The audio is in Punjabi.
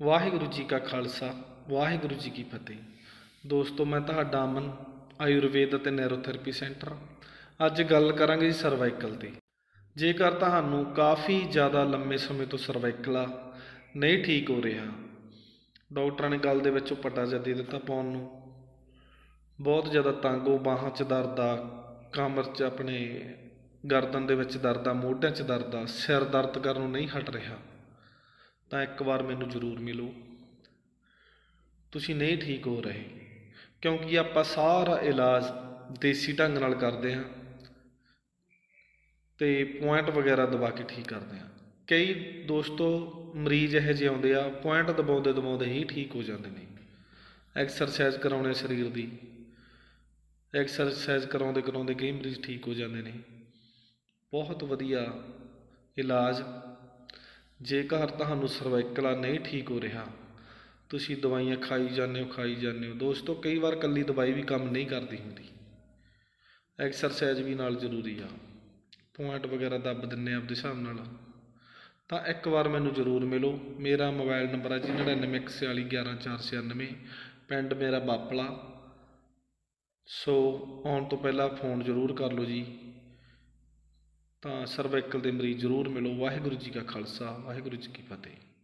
ਵਾਹਿਗੁਰੂ ਜੀ ਕਾ ਖਾਲਸਾ, ਵਾਹਿਗੁਰੂ ਜੀ ਕੀ ਫਤਿਹ। ਦੋਸਤੋ, ਮੈਂ ਤੁਹਾਡਾ ਅਮਨ, ਆਯੁਰਵੇਦ ਅਤੇ ਨੈਰੋਥੈਰੇਪੀ ਸੈਂਟਰ। ਅੱਜ ਗੱਲ ਕਰਾਂਗੇ ਜੀ ਸਰਵਾਈਕਲ ਦੀ ਜੇਕਰ ਤੁਹਾਨੂੰ ਕਾਫੀ ਜ਼ਿਆਦਾ ਲੰਮੇ ਸਮੇਂ ਤੋਂ ਸਰਵਾਈਕਲ ਆ ਨਹੀਂ ਠੀਕ ਹੋ ਰਿਹਾ, ਡਾਕਟਰਾਂ ਨੇ ਗੱਲ ਦੇ ਵਿੱਚੋਂ ਪੱਟਾ ਦੇ ਦਿੱਤਾ ਪਾਉਣ ਨੂੰ। ਬਹੁਤ ਜ਼ਿਆਦਾ ਤੰਗ ਹੋ, ਬਾਹਾਂ 'ਚ ਦਰਦ ਆ, ਕਮਰ 'ਚ ਆਪਣੇ ਗਰਦਨ ਦੇ ਵਿੱਚ ਦਰਦ ਆ, ਮੋਢਿਆਂ 'ਚ ਦਰਦ ਆ, ਸਿਰ ਦਰਦ ਕਰਨ ਨੂੰ ਨਹੀਂ ਹਟ ਰਿਹਾ। ਤਾਂ ਇੱਕ ਵਾਰ ਮੈਨੂੰ ਜ਼ਰੂਰ ਮਿਲੋ। ਤੁਸੀਂ ਨਹੀਂ ਠੀਕ ਹੋ ਰਹੇ, ਕਿਉਂਕਿ ਆਪਾਂ ਸਾਰਾ ਇਲਾਜ ਦੇਸੀ ਢੰਗ ਨਾਲ ਕਰਦੇ ਹਾਂ ਤੇ ਪੁਆਇੰਟ ਵਗੈਰਾ ਦਬਾ ਕੇ ਠੀਕ ਕਰਦੇ ਹਾਂ। ਕਈ ਦੋਸਤੋ ਮਰੀਜ਼ ਇਹੋ ਜਿਹੇ ਆਉਂਦੇ ਆ, ਪੁਆਇੰਟ ਦਬਾਉਂਦੇ ਦਬਾਉਂਦੇ ਹੀ ਠੀਕ ਹੋ ਜਾਂਦੇ ਨੇ। ਐਕਸਰਸਾਈਜ਼ ਕਰਾਉਣੇ ਸਰੀਰ ਦੀ, ਐਕਸਰਸਾਈਜ਼ ਕਰਾਉਂਦੇ ਕਰਾਉਂਦੇ ਕਈ ਮਰੀਜ਼ ਠੀਕ ਹੋ ਜਾਂਦੇ ਨੇ। ਬਹੁਤ ਵਧੀਆ ਇਲਾਜ ਜੇਕਰ ਤੁਹਾਨੂੰ ਸਰਵਾਈਕਲ ਆ ਨਹੀਂ ਠੀਕ ਹੋ ਰਿਹਾ, ਤੁਸੀਂ ਦਵਾਈਆਂ ਖਾਈ ਜਾਂਦੇ ਹੋ, ਖਾਈ ਜਾਂਦੇ ਹੋ। ਦੋਸਤੋ, ਕਈ ਵਾਰ ਇਕੱਲੀ ਦਵਾਈ ਵੀ ਕੰਮ ਨਹੀਂ ਕਰਦੀ ਹੁੰਦੀ। ਐਕਸਰਸਾਈਜ਼ ਵੀ ਨਾਲ ਜ਼ਰੂਰੀ ਆ। ਪੁਆਇੰਟ ਵਗੈਰਾ ਦੱਬ ਦਿੰਨੇ ਆਪਦੇ ਹਿਸਾਬ ਨਾਲ। ਤਾਂ ਇੱਕ ਵਾਰ ਮੈਨੂੰ ਜ਼ਰੂਰ ਮਿਲੋ। ਮੇਰਾ ਮੋਬਾਈਲ ਨੰਬਰ ਹੈ ਜੀ 9941411496 ਪਿੰਡ ਮੇਰਾ ਬਾਪਲਾ। ਸੋ ਆਉਣ ਤੋਂ ਪਹਿਲਾਂ ਫੋਨ ਜ਼ਰੂਰ ਕਰ ਲਓ ਜੀ। ਤਾਂ ਸਰਵਾਈਕਲ ਦੇ ਮਰੀਜ਼ ਜ਼ਰੂਰ ਮਿਲੋ। ਵਾਹਿਗੁਰੂ ਜੀ ਕਾ ਖਾਲਸਾ ਵਾਹਿਗੁਰੂ ਜੀ ਕੀ ਫਤਿਹ।